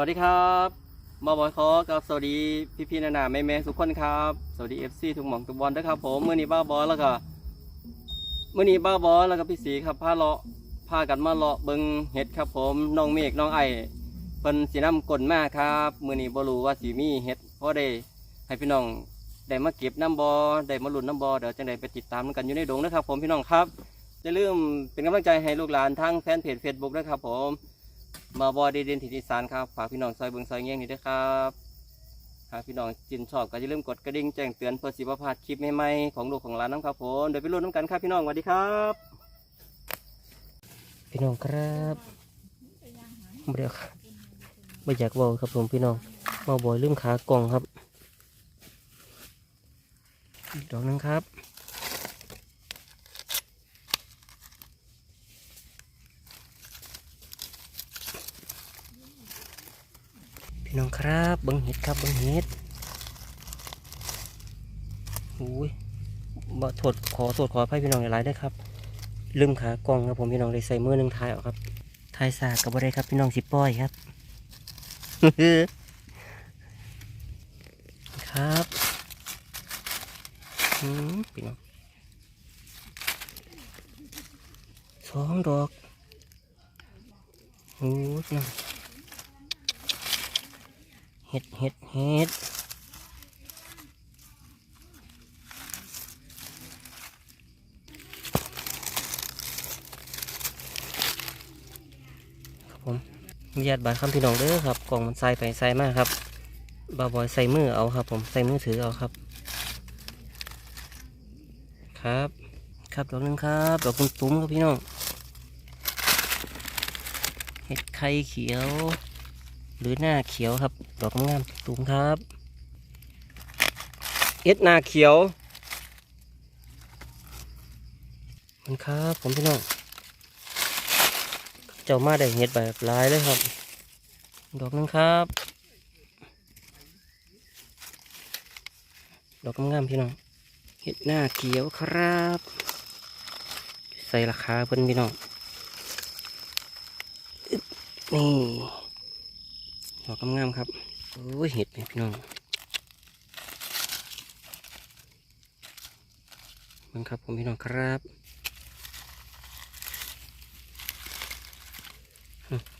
วัสดีครับมาบอยคอกับสวัสดีพี่พี่ๆนานาแม่แม่ๆทุกคนครับ สวัสดีเอฟซีทุกหม่องทุกบอลด้วยครับผมเมื่อนี้บ้าบอแล้วก็เมื่อนี้บ้าบอแล้วก็พี่สีครับพาเลาะพากันมาเลาะเบิงเห็ดครับผมน้องเมฆน้องไอเพิ่นสีน้ำกลนมากครับมื่อนี้บ่รู้ว่าสีมีเห็ดเพราะได้ให้พี่น้องได้มาเก็บน้ำบอได้มาหลุนน้ำบอเดี๋ยวจังได้ไปติดตามกันอยู่ในดงนะครับ ผมพี่น้องครับอย่าลืมเป็นกำลังใจให้ลูกหลานทั้งแฟนเพจ Facebook ด้วยครับผม มาบอดีเด่นทิติสารครับฝากพี่น้องซอยเบิงซอยเงี้ยงนี่ด้วยครับหากพี่น้องจินชอบก็อย่าลืมกดกระดิ่งแจ้งเตือนเพื่อสิบพลาดคลิปใหม่ๆของลูกของร้านน้ำครับผมเดี๋ยวไปรุ่นน้ำกันครับพี่น้องสวัสดีครับ พี่น้องครับเดี๋ยวครับไม่อยากบอกครับผมพี่น้องมาบ่อยลืมขากล่องครับอีกดอกนึงครับ น้องครับบังเห็ดครับบังเห็ดอุ้ยบ่โทษขอโทษขออภัยพี่น้องหลายๆด้ครับ ลืมขากล้องครับผมพี่น้องเลยใส่มือหนึ่งทายออกครับทายสากกับอะไรครับพี่น้องสิป้อยครับ ครับอืมพี่น้องสองดอกโอ้ยพี่น้อง เห็ดเห็ดเห็ดครับผมมีญาติบาดคำพี่น้องเด้อครับกล่องมันใส่ไปใส่มากครับบาบอยใส่มือเอาครับ ผมใส่มือถือเอาครับ ครับ ครับดอกนึงครับดอกตุ้มครับพี่น้องเห็ดไข่เขียว หรือหน้าเขียวครับ ดอกงามๆตูมครับ เอ็ดหน้าเขียวมันครับผมพี่น้องเจ้ามาได้เห็ดแบบลายเลยครับ ดอกนึงครับ ดอกงามพี่น้องเห็ดหน้าเขียวครับ ใส่ราคาเพิ่อนพี่น้องนี่ ดอกงามครับโอ้ยเห็ดพี่น้องมันครับผมพี่น้องครับ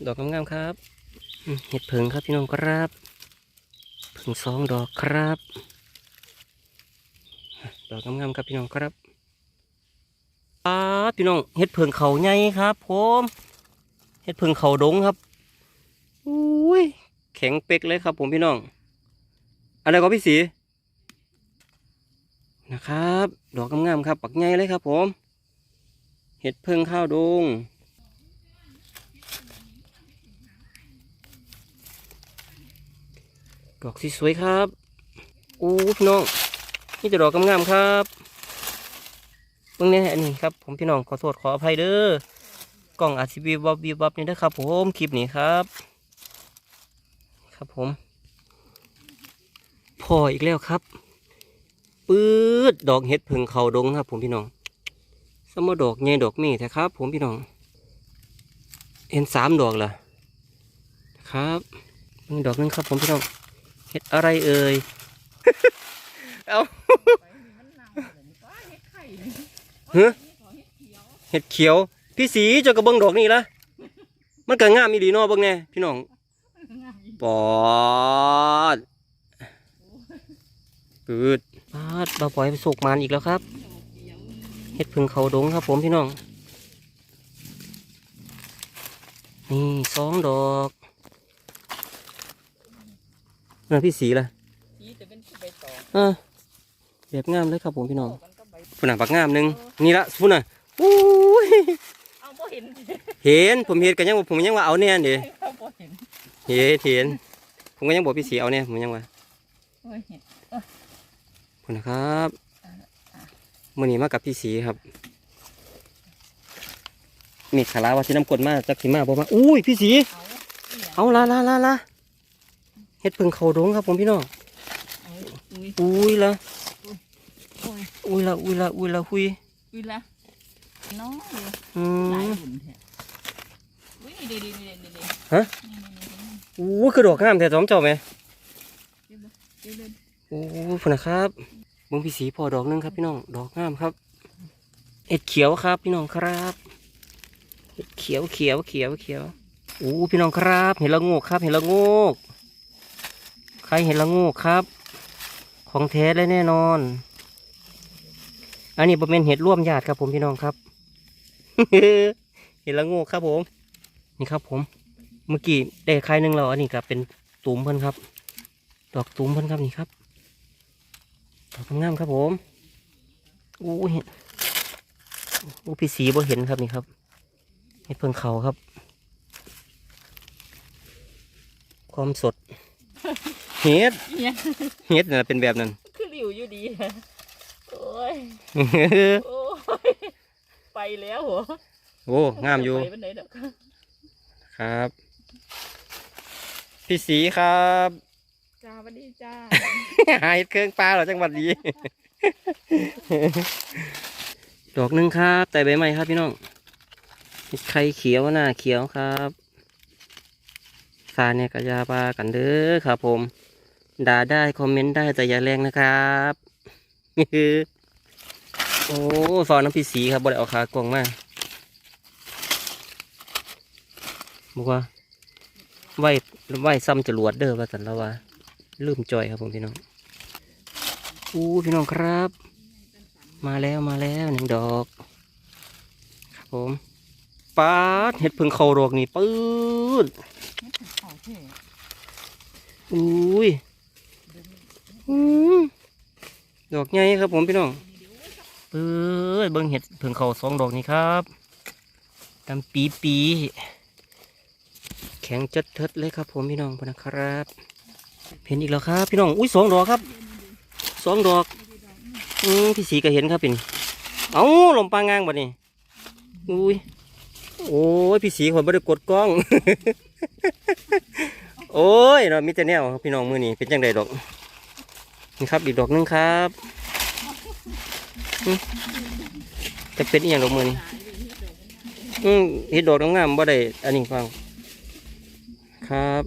ดอกงามๆครับเห็ดเผิงครับพี่น้องครับเผิงสองดอกครับ ดอกงามๆครับพี่น้องครับอ่าพี่น้องเห็ดเผิงเขาใหญ่ครับผมเห็ดเผิงเขาดงครับอุ้ย แข็งเป๊กเลยครับ ผมพี่น้อง อะไรก็พี่สีนะครับ ดอกงามๆครับ ปักใหญ่เลยครับ ผม เห็ดเพิ่งข้าวดงดอกสีสวยครับอู้พี่น้องนี่จะดอกงามๆครับเบิ่งเนี่ยอันนี้ครับ ผมพี่น้องขอโทษขออภัยเด้อกล้องอาจสิบีบับบีบับนี่เด้อครับผมคลิปนี้ครับ ครับผมพออีกแล้วครับปื๊ดดอกเห็ดผึ่งเขาดงครับ ผมพี่น้องสมมดอกใหญ่ดอกมีแท้ครับ ผมพี่น้องเห็นสามดอกเหรอครับหนึ่งดอกหนึงครับ ผมพี่น้องเห็ดอะไรเอ่ยเอาเฮ้เห็ดเขียว พี่สีเจ้ากระเบื้องดอกนี่ละมันก็งามอีดีเนอเบิ่งแน่พี่น้อง ปอดปืดปาดเราปล่อยไปสุกมันอีกแล้วครับเห็ดพึ่งเขาดงครับ ผมพี่น้อง นี่สองดอกนั่นพี่สีล่ะสีจะเป็นใบตองอ่าแบบงามเลยครับผมพี่น้องมันก็ใบพุ่นน่ะปักงามหนึ่งนี่ละพุ่นน่ะอู้ยเอาบ่เห็นเห็นผมเห็นกันยังว่าผมยังว่าเอาแน่เด้เอาบ่เห็น เห็นเห็นผมก็ยังบอกพี่สีเอาแน่ผมยังว่าโอ้ยเห็นคุณนะครับมื่อนี้มากับพี่สีครับมีขาลาว่าที่น้ำกลดมาจากสีมาบอกมาอุ้ยพี่สี เอาอีหยังเอาละละละละเฮ็ดเพิ่งเขาดงครับผมพี่น้องเอาอุ้ยอุ้ยละโอ้ยอุ้ยละอุ้ยละอุ้ยละหุยอุ้ยละน้องเลยอืหลายมหุ่นแท้อุ้ยนี่ดีดีดีดีดีฮะ นี่นี่นี่อู้คือดอกงามแต่สอมเจ้าไหมเดี๋ยวบ่เดี๋ยวเดินโอ้พุ่นนะครับเบิ่งพี่สีพอดอกนึงครับพี่น้อง ดอกงามครับเห็ดเขียวครับ พี่น้องครับเห็ดเขียวเขียวเขียวเขียวโอ้พี่น้องครับ เห็นละงกครับ เห็นละงกใครเห็นละงกครับ ของแท้เลยแน่นอน อันนี้เป็นเห็ดร่วมญาติครับผมพี่น้องครับ เห็ดละงกครับผม นี่ครับผม เมื่อกี้ได้ใครหนึ่งแล้วอันนี้ก็เป็นตุ่มเพิ่นครับ ดอกตุ่มเพิ่นครับนี่ครับดอกงามๆครับผมอู้เห็นอู้พี่สีบ่เห็นครับนี่ครับเห็ดเพิ่งเขาครับ ความสด เห็ดเนี่ยเห็ดน่ะเป็นแบบนั้นคือหลิวอยู่ดีนะโอ้ยโอ้ยไปแล้วเหรอโอ้งามอยู่ไปวันไหนดอกครับ พี่สีครับจ้าสวัสดีจ้า หาเห็ดเครื่องปลาเหรอจังหวัดดี ดอกหนึ่งครับ แต่ใบไม้ครับพี่น้องเห็ดไข่เขียวหน้าเขียวครับสาเนี่ยกระยาปลากันเด้อครับผม ด่าได้คอมเมนต์ได้แต่อย่าแรงนะครับโอ้ฟอนน้ำพี่สีครับบ่ได้เอาขากวางมาบอกว่า ไหวไหวซ้ำจรวดเด้อว่าสันล้วว่าลืมจอยครับผมพี่น้องอู้พี่น้องครับ มาแล้วมาแล้วหนึ่งดอก ครับผมปาดเห็ดพึ่งเขาดอกนี่ปื้ดอุ้ยอืมดอกใหญ่ครับผมพี่น้องเอ้ยเบิ่งเห็ดพึ่งเขาสองดอกนี่ครับดำปีปี ข็งจัดเทิดเลยครับ ผมพี่น้องพอนะครับเห็นอีกแล้วครับ พี่น้องอุ้ยสองดอกครับสองดอกอืมพี่สีก็เห็นครับเป็นเอ้าลมปลางางบ่นี่อุ้ยโอ้ยพี่สีคนไม่ได้กดกล้อง โอ้ยเรามีแต่แนวครับพี่น้องมือนี้เป็นจังไดดอกนี่ครับอีกดอกหนึงครับจะเป็นอีหยังดอกมือนี้อืมเห็ดดอกงามบ่ได้อันนี้ฟัง ครับ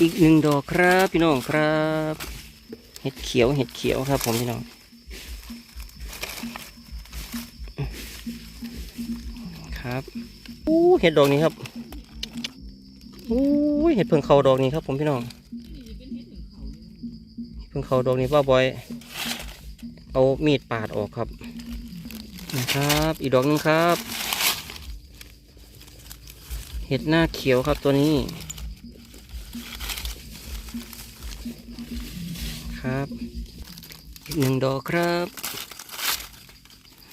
อีกหนึ่งดอกครับพี่น้องครับ เห็ดเขียวเห็ดเขียวครับผมพี่น้องครับอู้เห็ดดอกนี้ครับอู้เห็ดเพิ่งเขาดอกนี้ครับ ผมพี่น้องเพิ่งเขาดอกนี้ป้าบอย เอามีดปาดออกครับนะครับ อีกดอกหนึงครับ เห็ดหน้าเขียวครับตัวนี้ ครับอีกหนึ่งดอกครับ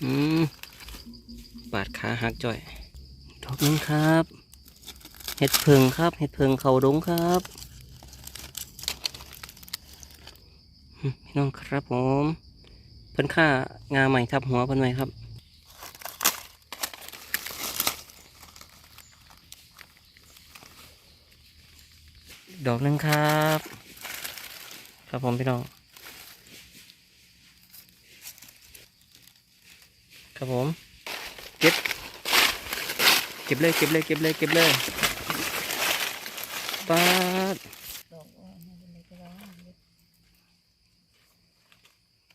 อืมบาดขาหักจ่อย ดอกหนึงครับ เห็ดเพิงครับ เห็ดเพิงเขาดงครับพี่น้องครับผม เพิ่นค่างาใหม่ทับหัวเพิ่นไหมครับ ดอกหนึงครับ ครับผมพี่น้อง ครับผม เก็บ เก็บเลย เก็บเลย เก็บเลย เก็บเลยปาดดอกว่ามันเป็นอะไรก็ได้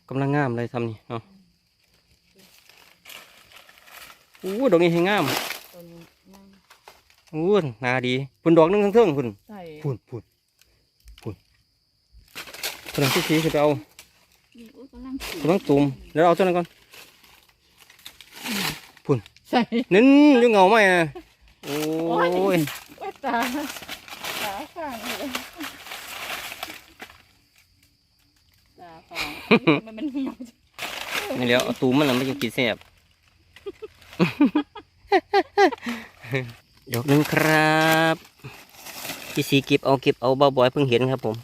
กำลังงามเลยทำนี่เนาะอู้ดอกนี้ให้งามง อู้หนาดีพุ่นดอกหนึงทั้งเทิงพุ่นใส่พุ่นพุ่นพุ่นพุ่นที่สีคือไปเอานี่อุ้ยกำลังสูกำลังตุ่มเดี๋ยวเอาเท่านั้นก่อนใส่นึ่นอยังเงาไหมอะโอ้ยโอ้ยตาตาข้างเลยตาข้างมันมันเหี่ยวจังนี่แล้วเอาตูมมันน่ะไม่ยังกินแซ่บ ดอกหนึ่งครับพี่สีเก็บเอาเก็บเอาเบาบอยเพิ่งเห็นครับผม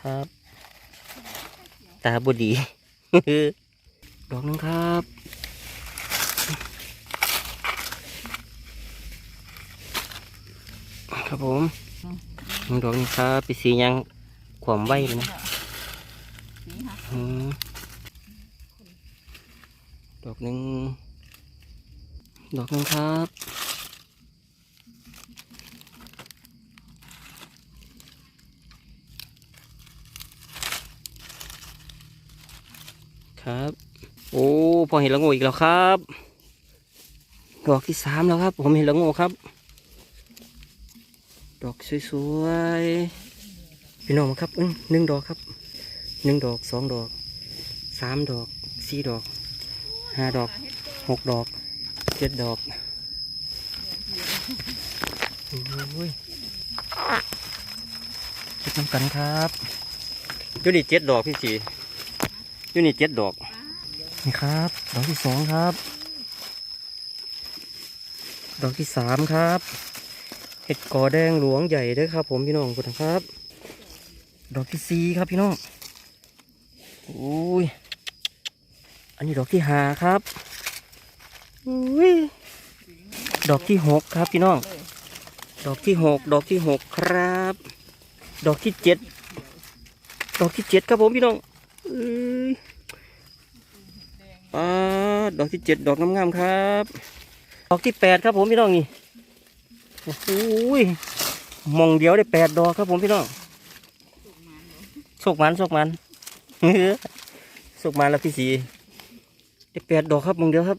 ครับ ตาบดี ดอกหนึ่งครับครับผมหนึ่งดอกนี้ครับพี่สียังขวมไว้เลยนะดอกหนึ่งดอกหนึ่งครับ ครับ โอ้พอเห็นละโงอีกแล้วครับดอกที่สามแล้วครับ ผมเห็นละโงครับ ดอกสวยๆพี่น้องครับหนึ่งดอกครับหนึ่งดอกสองดอกสามดอกสี่ดอกห้าดอกหกดอกเจ็ดดอกโอ้ยคิดน้ำกันครับอยู่นี่เจ็ดดอกพี่สี อยู่นี่เจ็ดดอกนี่ครับ ดอกที่สองครับ ดอกที่สามครับเห็ดกอแดงหลวงใหญ่ด้วยครับ ผมพี่น้องคุณครับ ดอกที่สี่ครับพี่น้องอุ้ยอันนี้ดอกที่ห้าครับอุ้ยดอกที่หกครับพี่น้อง ดอกที่หกดอกที่หกครับ ดอกที่เจ็ดดอกที่เจ็ดครับผมพี่น้อง ปาดดอกที่เจ็ดดอกงามๆครับ ดอกที่แปดครับผมพี่น้องนี่โอ้โหยมองเดียวได้แปดดอกครับผมพี่น้องโชคมันโชคมันโชคมันแล้วพี่สีได้แปดดอกครับมองเดียวครับ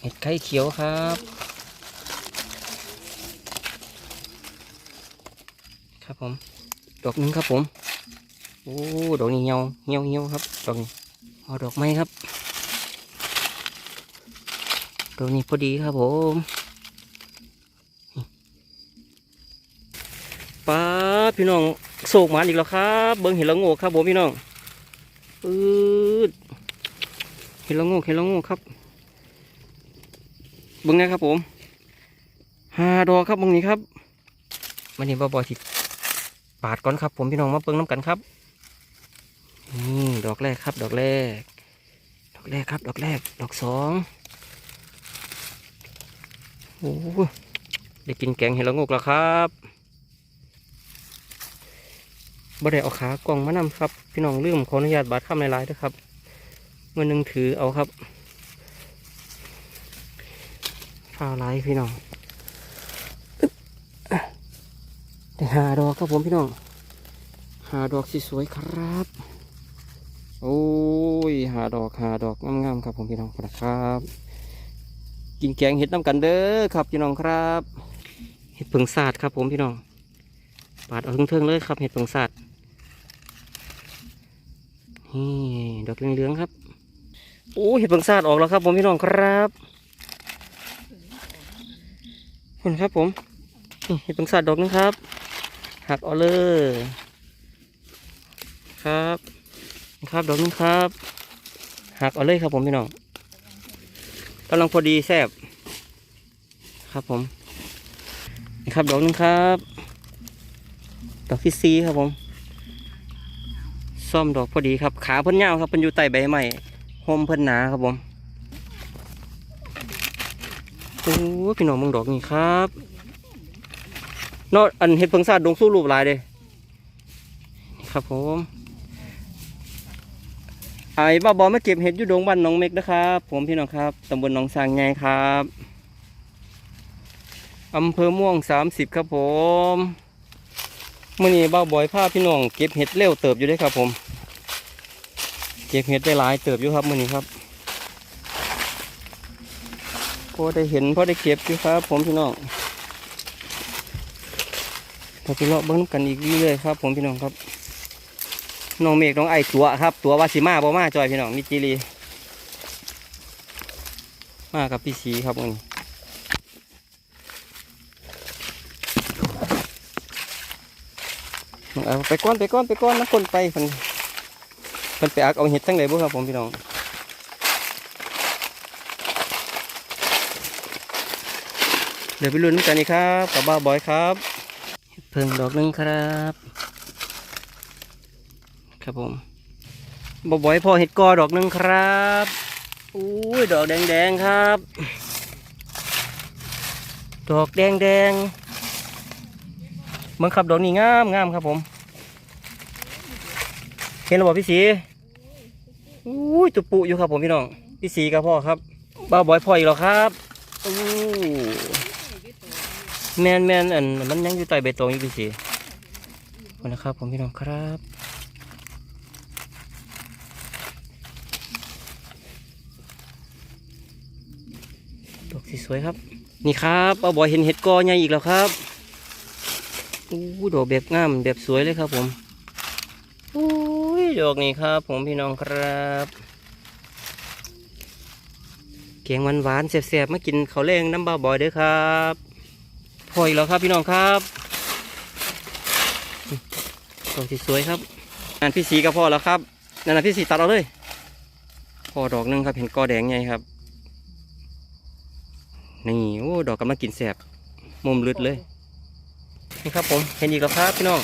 เห็ดไข่เขียวครับครับผม ดอกหนึงครับผม โอ้ดอกนี้เหี่ยวเหี่ยวเหี่ยวครับดอกนี้เอาดอกไม้ครับตัวนี้พอดีครับผมป้าพี่น้องโศกหมานอีกแล้วครับ เบิ้งเห็นละโงกครับผมพี่น้องปืดเห็นละโงกเห็นละโงกครับ เบิ้งนะครับผมหาดอกครับเบิ้งนี้ครับมันนี่บ่อๆที่ปาดก่อนครับ ผมพี่น้องมาเบิ้งน้ำกันครับ นี่ดอกแรกครับ ดอกแรก ดอกแรกครับ ดอกแรก ดอกสองโอ้ได้กินแกงเห็ดละงกแล้วครับบ่ได้เอาขากล่องมานำครับ พี่น้องลืมขออนุญาตบาดคำหลายๆด้วยครับเมื่อหนึงถือเอาครับฟ้าวไลายพี่น้องได้หาดอกครับผมพี่น้อง หาดอกสวยๆครับ โอ้ยหาดอกหาดอกงามๆครับผมพี่น้องครับ กินแกงเห็ดน้ำกันเด้อครับพี่น้องครับ เห็ดเพิงศาสตร์ครับผมพี่น้องปาดเอาเทิงๆเลยครับเห็ดเพิงศาสตร์นี่ดอกเหลืองๆครับโอ้เห็ดเพิงศาสตร์ออกแล้วครับผมพี่น้องครับคุณครับผมเห็ดเพิงศาสตร์ดอกนึงครับ หักเอาเลยครับ นี่ครับดอกนึงครับ หักเอาเลยครับผมพี่น้องกำลังพอดีแซ่บครับผมนี่ครับดอกนึงครับ ดอกที่สี่ครับผมซ่อมดอกพอดีครับขาเพิ่นยาวครับเพิ่นอยู่ใต้ใบไม้โฮมเพิ่นหนาครับผมโอ้พี่น้องมึงดอกนี่ครับนอกอันเห็ดเพิงซาดดงสู้รูปลายเลยนี่ครับผม ไอ้บ้าบอมาเก็บเห็ดอยู่ดงบ้านน้องเม็กนะครับ ผมพี่น้องครับตำบลหนองสางไงครับอำเภอม่วงสามสิบครับผมเมื่อนี้บ้าบอยพาพี่น้องเก็บเห็ดเร็วเติบอยู่ด้วยครับ ผม เก็บเห็ดได้หลายเติบอยู่ครับเมื่อนี้ครับพอได้เห็นพอได้เก็บอยู่ครับ ผมพี่น้องเราไปเลาะเบิ้งกันอีกเรื่อยๆครับ ผมพี่น้องครับ น้องเมฆน้องไอตัวครับ ตัววาสิมาบ่มาจอยพี่น้องมิจิรีมากับพี่สีครับมึงเอาไปก้อนไปก้อนไปก้อนน้ำคนไปเพิ่นเพิ่นไปอักเอาเห็ดทั้งไหนบ่ครับผมพี่น้องเดี๋ยวไปลุ้นกันนี่ครับกับบ้าบอยครับ เพิ่งดอกหนึงครับ ครับผมบบ่อยพอเห็ดกอดอกหนึ่งครับอุ้ยดอกแดงๆครับ ดอกแดงๆมันขับดอกนี้งามงามครับผม เห็นรือเปล่าพี่สีอุ้ยตุปุอยู่ครับผมพี่น้องพี่สีกับพ่อครับบ้าวบอยพ่ออีกแล้วครับอู้แมนแมนอันมันยังอยู่ใต้ใบตองอยู่พี่สีขอบคุณนะครับผมพี่น้องครับ สวยครับ นี่ครับเอาบอยเห็นเห็ดกอใหญ่อีกแล้วครับอู้ดอกแบบงามแบบสวยเลยครับผมอุ้ยดอกนี้ครับ ผมพี่น้องครับเกียงหวานหวานแสบๆมากินข้าวแรงน้ำบ้าบอยเด้อครับพออีกแล้วครับพี่น้องครับดอกสวยครับงานพี่สีก็พอแล้วครับนั่นนะพี่สีตัดเอาเลยพอดอกหนึงครับเห็นกอแดงไงครับ นี่โอ้ดอกกำลังกินแสบมุมลึดเลย นี่ครับผมเห็นอีกแล้วครับพี่น้อง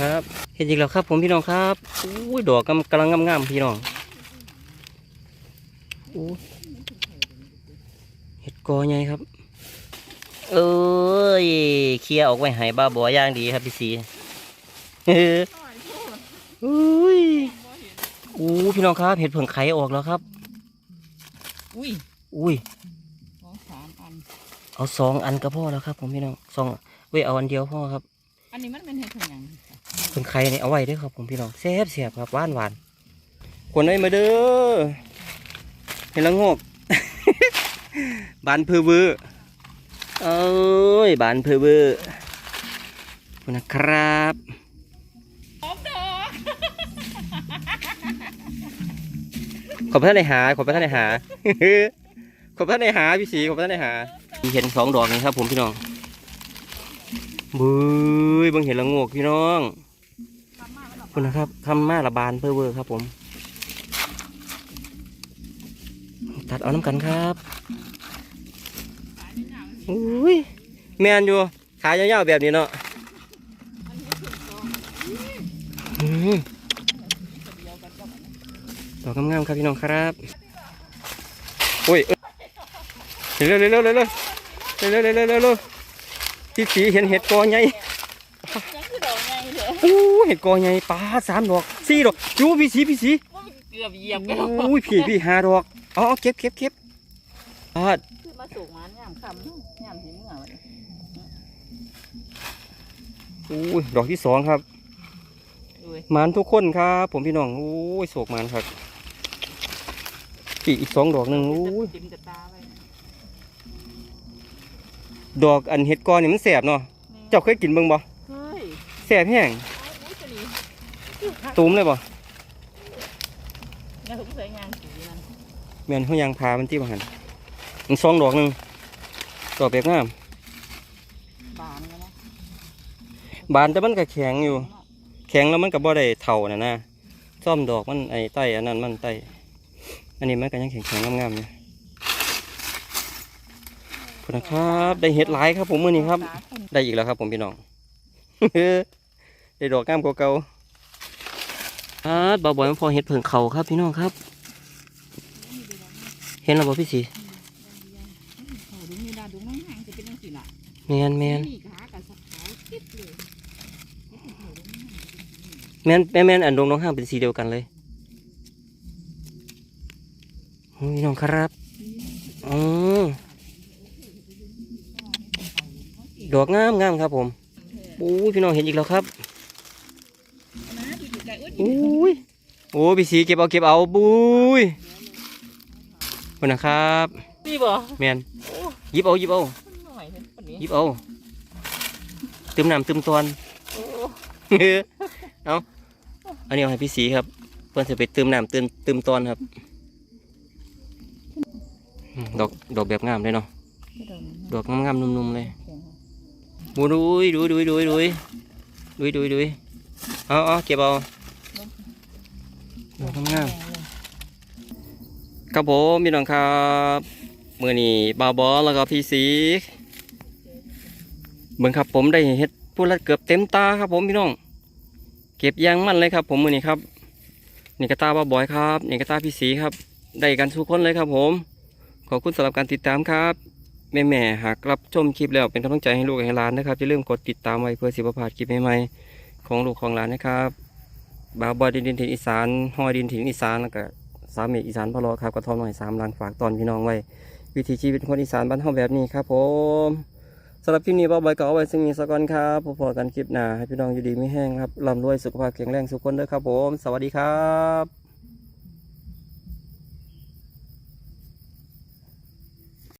ครับ เห็นอีกแล้วครับผมพี่น้องครับอุ้ยดอกกำกำลังงามๆพี่น้องอู้เห็ดกอใหญ่ครับ เอ้ยเคลียร์ออกไว้ให้บ้าบัวอย่างดีครับพี่สีเฮ้ออุ้ย อู้พี่น้องครับเห็ดเผิงไข่ออกแล้วครับ อุ้ยอุ้ยสองสามอัน เอาสองอันก็พอแล้วครับผมพี่น้องสองเว้ยเอาอันเดียวพอครับ อันนี้มันเป็นเห็ดผงหยังเผิงไข่นี่เอาไว้เด้วยครับผมพี่น้องแซ่บเสียบครับหวานหวานคนได้มาเด้อเห็นแล้วงอกบานพือบือเอ้ยบานพือบือขอบคุณนะครับ ขอบพระท่านในหา ขอบพระท่านในหา ขอบพระท่านในหาพี่สีขอบพระท่านในหาเห็นสองดอกนี่ครับ ผมพี่น้องบุ้ยบังเห็นละโงกพี่น้องคุณนะครับคำมาละบานเพื่อเวอร์ครับ ผม ตัดเอาน้ำกันครับอุ้ยแมนอยู่ขายยาวๆแบบนี้เนาะอืม ดอกงามๆครับพี่น้องครับโอ้ยเอ้ยเร็วเร็วเร็วเร็วเร็วเร็วเร็วเร็วเร็วเร็วพี่สีเห็นเห็ดกอใหญ่ยังคือดอกใหญ่เลยโอ้เห็ดกอใหญ่ปลาสามดอกสี่ดอกดูพี่สีพี่สีว่ามันเกือบเหยียบกันแล้วโอ้ยพี่พี่ห้าดอกเอ๋อาเก็บเก็บเก็บอ่าคือมาสูงมันยามคำยามสีเมื่อวันนี้โอ้ยดอกที่สองครับดูดิหมานทุกคนครับ ผมพี่น้องโอ้ยโศกหมานครับ พี่อีกสองดอกหนึ่งโอ้ยจิ้มกับตาไปดอกอันเห็ดกอเนี่ยมันแสบเนาะเจ้าเคยกินเบิ่งบ่เฮ้ยแสบแห้งอุ้ยตัวนี้ตูมเลยบ่น่าสงสัยงานสีนั่นแม่นเขายางพามันที่บ้านมันสองดอกหนึ่งดอกแบบงามบานกันนะบานแต่มันก็แข็งอยู่ แข็งแล้วมันก็บ่ได้เท่าน่ะนะซ่อมดอกมันไอ้ใต้อันนั้นมันใต้ อันนี้มันก็ยังแข็งๆงามๆอยู่ขอบคุณนะครับได้เห็ดหลายครับ ผมมื้อนี้ครับ ได้อีกแล้วครับ ผมพี่น้องได้ดอกงามกว่าเก่าอ่าบ่าวบอยมันพอเห็ดเผิงเขาครับ พี่น้องครับ เห็นแล้วบ่พี่สีโอ้ดูนี่ดาดูน้องห่างจะเป็นยังสีละแมนแมนนี่ขากับสับขาวคิดเลยแมนแมนแมนอันดงน้องห้างเป็นสีเดียวกันเลย พี่น้องครับอ๋อดอกงามงามครับผมโอ้ยพี่น้องเห็นอีกแล้วครับนะดูอยู่ไกลอุ้ยโอ้ยโอ้ยพี่สีเก็บเอาเก็บเอาบุยขอบคุณนะครับนี่บ่แมนหยิบเอาหยิบเอาหน่อยเห็นคนนี้หยิบเอาเติมน้ำเติมตอนโอ้เอาอันนี้เอาให้พี่สีครับเพื่อนจะไปเติมน้ำเติมเติมตอนครับอืม ดอกดอกแบบงามเลยเนาะดอกงามๆนุ่มๆเลยบูดุยดุยดุยดุยดุยดุยดุยดุยเอาเอาเก็บเอาดอกงามๆครับผมพี่น้องครับมือนี้บาวบอสแล้วก็พี่สีเบิ่งครับผมได้เห็ดพูดละเกือบเต็มตาครับผมพี่น้อง เก็บอยางมั่นเลยครับ ผมมือนี้ครับนี่กระตาบ้าบอยครับนี่กระตาพี่สีครับ ได้กันทุกคนเลยครับผม ขอบคุณสำหรับการติดตามครับ แม่แม่หากรับชมคลิปแล้วเป็นกำลังใจให้ลูกให้หลานนะครับอย่าลืมกดติดตามไว้เพื่อสิบพาดคลิปใหม่ๆของลูกของหลานนะครับบาวบอยดินดินถิ่นอีสานหอยดินถิ่นอีสานแล้วก็สามเมฆอีสานพะโลอครับกระทอมหน่อยสามลังฝากตอนพี่น้องไว้ วิถีชีวิตคนอีสานบ้านเฮาแบบนี้ครับผมสำหรับคลิปนี้บาวบอยก็เอาไว้ซึ่งมีสกอนครับพบกันคลิปหน้าให้พี่น้องอยู่ดีไม่แห้งครับร่ำรวยสุขภาพแข็งแรงสุขคนเด้อครับผม สวัสดีครับ